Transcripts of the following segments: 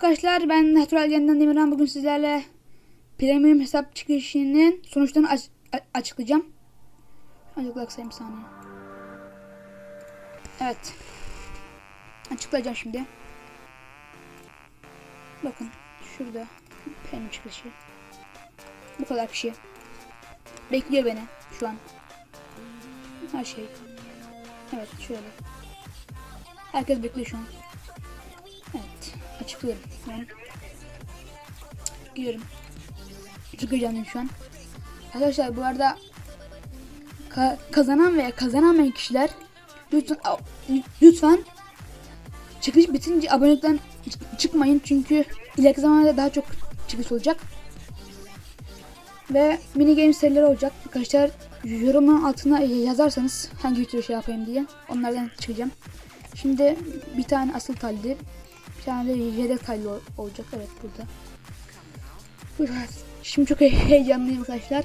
Kral Yeniden Demirhan bugün sizlerle premium hesap çıkışının sonuçlarını aç- açıklayacağım. Açıkla kısayım bir saniye. Evet. Açıklayacağım şimdi. Bakın şurada premium çıkışı. Bu kadar kişi. Bekliyor beni şu an. Her şey. Evet şöyle. Herkes bekliyor şu an. Evet. Açıklıyorum. Ben gidiyorum. Heyecanlıyım şu an. Arkadaşlar bu arada ka- kazanan veya kazanamayan kişiler lütfen lütfen çıkış bitince abonelikten çıkmayın çünkü ileriki zamanlarda daha çok çıkış olacak. Ve mini game serileri olacak. Arkadaşlar yorumun altına yazarsanız hangi video şey yapayım diye onlardan çıkacağım. Şimdi bir tane asıl talli, bir tane de yedek talli ol- olacak. Evet burada. Burada. Şimdi çok he- heyecanlıyım arkadaşlar.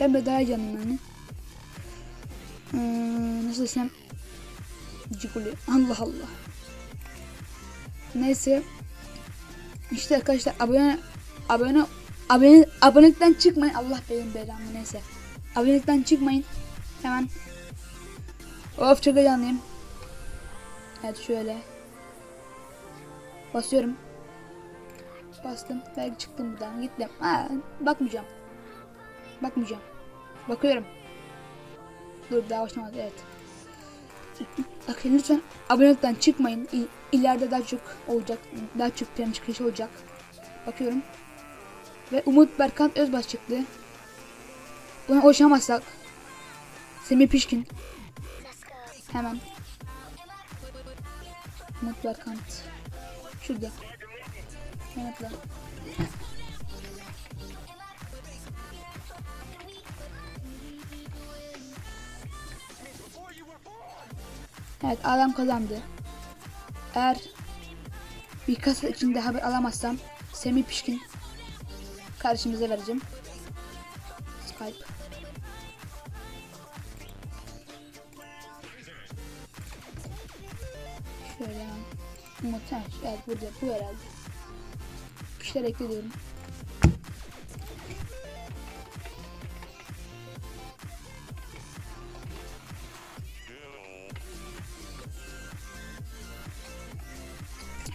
Ben de daha heyecanlıyım yani. Ee, nasıl desem Ciguli. Allah Allah. Neyse. İşte arkadaşlar abone abone abone abonelikten çıkmayın. Allah benim belamı neyse. Abonelikten çıkmayın. Hemen. Of çok heyecanlıyım. Evet şöyle. Basıyorum. Bastım. Belki çıktım buradan. Gittim. Aa, bakmayacağım. Bakmayacağım. Bakıyorum. Dur daha başlamadı. Evet. Bakın lütfen abonelikten çıkmayın. İ- İleride daha çok olacak. Daha çok plan çıkışı olacak. Bakıyorum. Ve Umut Berkan Özbaş çıktı. Buna ulaşamazsak Semih Pişkin Hemen Umut Berkant Şurada Mehmet'le Evet adam kazandı. Eğer birkaç saat içinde haber alamazsam Semih Pişkin kardeşimize vereceğim. Skype. Şöyle ha, evet burada bu herhalde. Kişiler ekliyorum.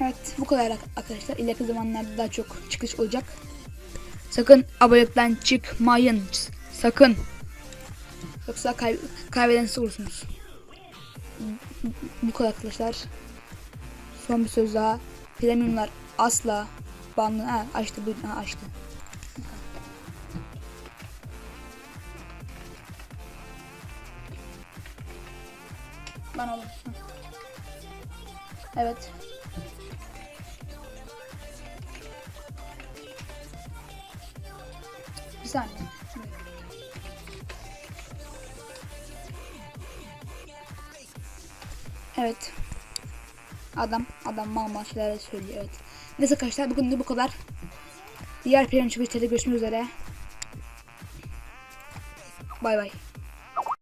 Evet bu kadar arkadaşlar. İleriki zamanlarda daha çok çıkış olacak. Sakın abonelikten çıkmayın. Sakın. Yoksa kay kaybeden olursunuz. Bu kadar arkadaşlar. Son bir söz daha. Premiumlar asla banlı. Ha açtı bu ha, açtı. Ben. Hı. Evet. Bir saniye. Evet. Adam, adam mal mal şeyler söylüyor evet. Neyse arkadaşlar bugün de bu kadar. Diğer plan çıkışlarda görüşmek üzere. Bay bay.